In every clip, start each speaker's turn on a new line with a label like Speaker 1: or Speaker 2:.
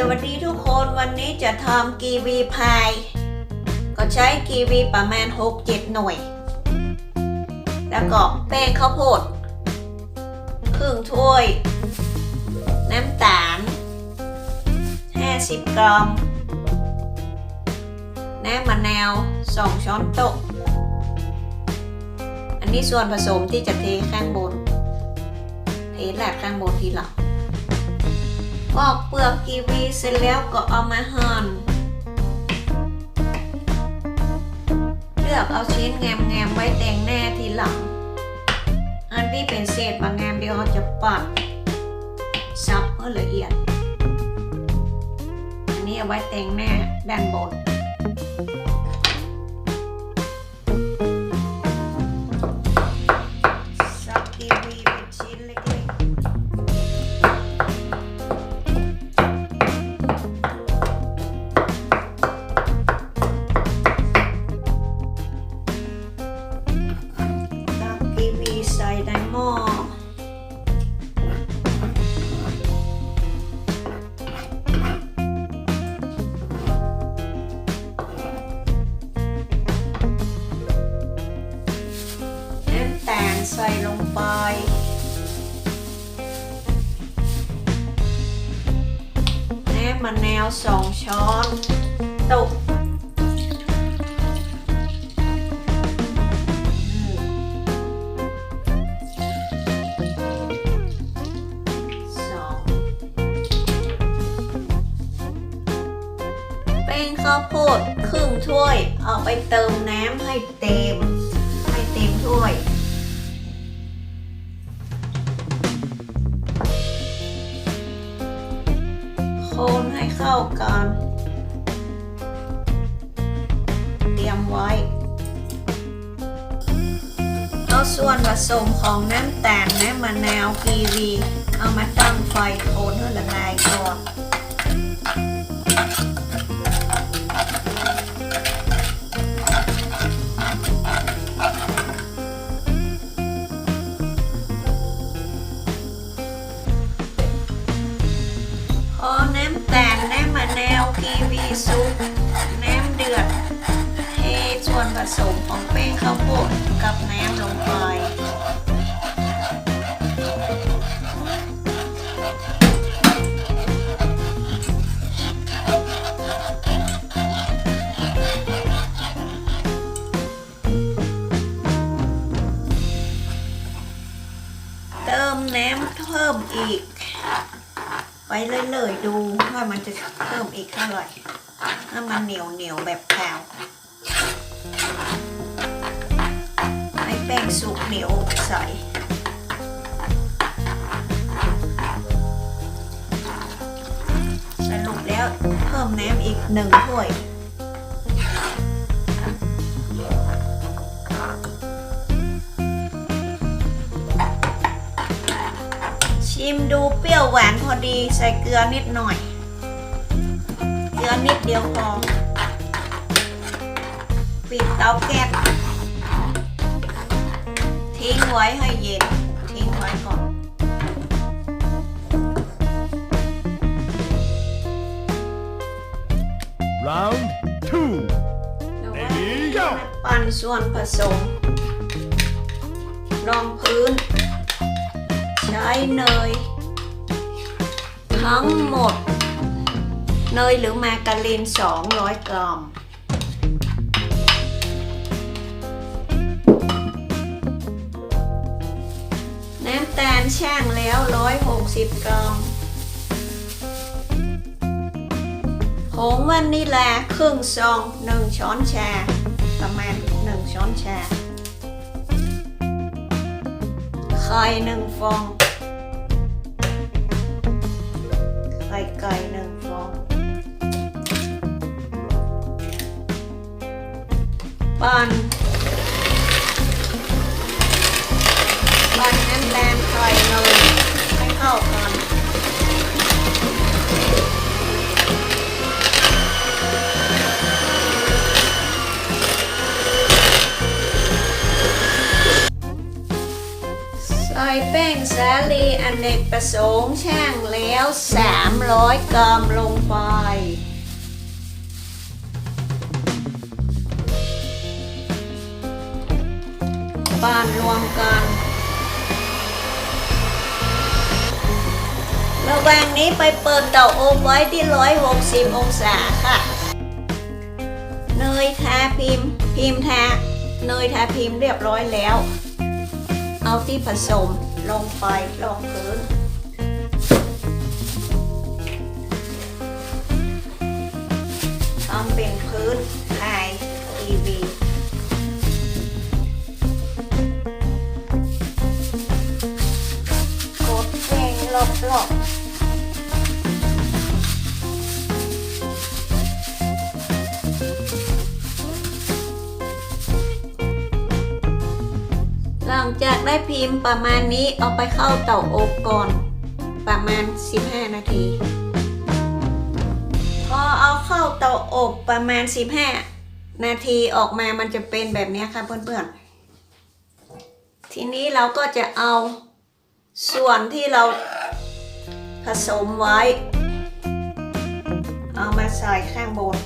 Speaker 1: สวัสดีทุกคนวันนี้จะทำกีวีพาย ก็ใช้กีวีประมาณ 6-7 หน่วย แล้วก็แป้งข้าวโพดครึ่งถ้วย น้ำตาล 50 กรัม น้ำมะนาว 2 ช้อนโต๊ะ อันนี้ส่วนผสมที่จะเทข้างบน เทแลดข้างบนทีหลัง ปอกเปลือกกีวีเสร็จแล้วก็เอามาหั่น เลือกเอาชิ้นแงมๆไว้แต่งหน้าทีหลัง อันที่เป็นเศษบางแงมเดี๋ยวเราจะปัดซับให้ละเอียด อันนี้เอาไว้แต่งหน้าด้านบนซับกีวีเป็นชิ้นเล็กๆ ไปน้ำมะนาวสองช้อนต๊ะอืมสองแป้งข้าวโพดครึ่งถ้วย เอาไปเติมน้ำให้เต็ม ส่วนผสมของน้ำตาลน้ำมะนาวกีวี เอามาตั้งไฟโคนให้ละลายก่อนพอน้ำตาลน้ำมะนาวกีวีซุปน้ำเดือดเทส่วนผสมของแป้งข้าวโพดกับน้ำลงไป เติมน้ำเพิ่มอีก ไปเรื่อยๆดูว่ามันจะเพิ่มอีกเท่าไหร่ถ้ามันเหนียวเหนียวแบบขาวให้แป้งสุกเหนียวใสสรุปแล้วเพิ่มน้ำอีกหนึ่งถ้วย ชิมดูเปรี้ยวหวานพอดีใส่เกลือนิดหน่อย เกลือนิดเดียวพอ ปิดเตาแก๊สทิ้งไว้ให้เย็น ทิ้งไว้ก่อน
Speaker 2: Round two.
Speaker 1: แล้วว่า
Speaker 2: Ready, go
Speaker 1: ปั่นส่วนผสมรองพื้น ใช้เนยทั้งหมดเนยหรือมาการีน200กรัมน้ำตาลช่างแล้ว160กรัมผงวานิลาครึ่งซองหนึ่งช้อนชา ประมาณหนึ่งช้อนชาไข่หนึ่งฟอง ไข่ไก่หนึ่งฟองปั่นปั่นน้ำแดงไข่เลยให้เข้ากัน แป้งสาลีอเนกประสงค์ช่างแล้ว 300 กรัมลงไปปานรวมกัน ระแวงนี้ไปเปิดเตาอบไว้ที่ 160 องศาค่ะ เนยทาพิมพ์ พิมพ์ทาเนยทาพิมพ์เรียบร้อยแล้ว เอาที่ผสม ลงไปรองพื้นทำเป็นพื้นไฮทีวีกดเพลงรอบๆ จากได้พิมพ์ประมาณนี้เอาไปเข้าเตาอบก่อน ประมาณ 15 นาที พอเอาเข้าเตาอบประมาณ 15 นาทีออกมามันจะเป็นแบบนี้ค่ะเพื่อนๆ ทีนี้เราก็จะเอาส่วนที่เราผสมไว้ เอามาใส่ข้างบน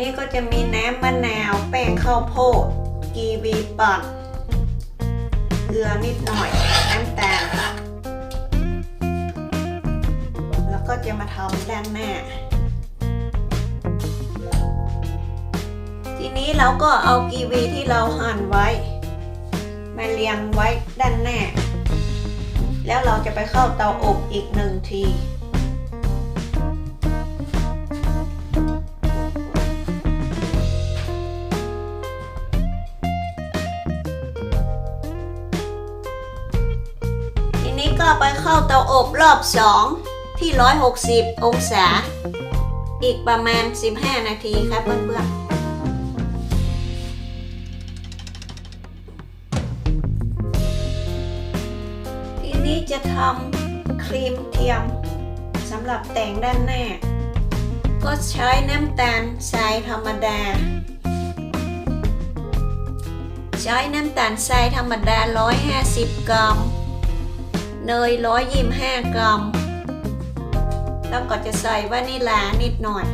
Speaker 1: นี้ก็จะมีน้ำมะนาว แป้งข้าวโพด กีวีปั่นเกลือนิดหน่อย น้ำตาล แล้วก็จะมาทำด้านหน้า ทีนี้เราก็เอากีวีที่เราหั่นไว้ มาเรียงไว้ด้านหน้า แล้วเราจะไปเข้าเตาอบอีกหนึ่งที เข้าเตาอบรอบ2ที่ 160 องศา อีกประมาณ 15 นาทีครับเพื่อนๆทีนี้จะทำครีมเทียมสำหรับแต่งด้านหน้า ก็ใช้น้ำตาลทรายธรรมดา ใช้น้ำตาลทรายธรรมดา 150 กรัม เนย125กรัม แล้วก็จะใส่วานิลานิดหน่อย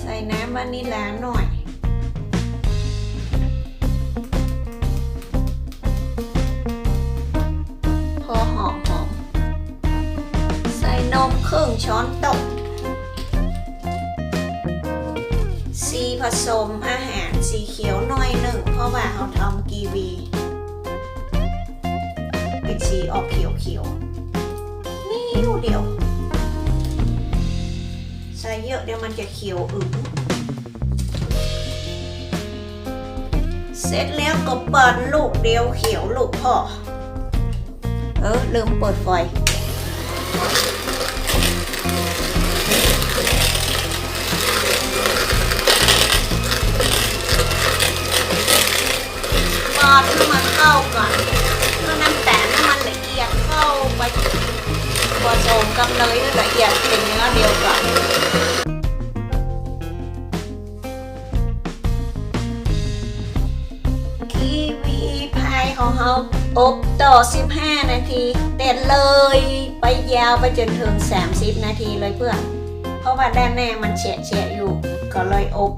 Speaker 1: ใส่น้ำวานิลาหน่อยพอหอมหอมใส่นมครึ่งช้อนโต๊ะสีผสมอาห สีเขียวหน่อยหนึ่ง เพราะว่าเขาทำกีวีเป็นสีออกเขียวเขียวๆนี่ดูเดียว ใส่เยอะเดี๋ยวมันจะเขียวอึ๋งเสร็จแล้วก็เปั่นลูกเดียวเขียวลูกพ่อ เออลืมเปิดไฟ ดให้มันเข้าก่อนเพื่อน้ำตาลให้มันละเอียดเข้าไปผสมกับเนยให้ละเอียดเป็นเนื้อเดียวกันกีวีพายของเราอบต่อ 15 นาทีเด็ดเลยไปยาวไปจนถึง 30 นาทีเลยเพื่อน เพราะว่าด้านหน้ามันแฉะๆอยู่ ก็เลยอบ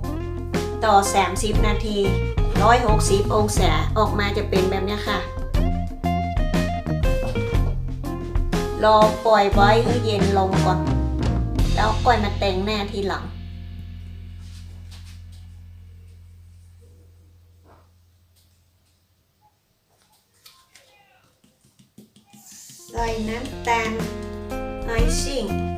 Speaker 1: ต่อ 30 นาที 160 องศาออกมาจะเป็นแบบนี้ค่ะ รอปล่อยไว้ให้เย็นลงก่อน แล้วก่อยมาแต่งหน้าทีหลัง ใส่น้ำตาลไอซิ่ง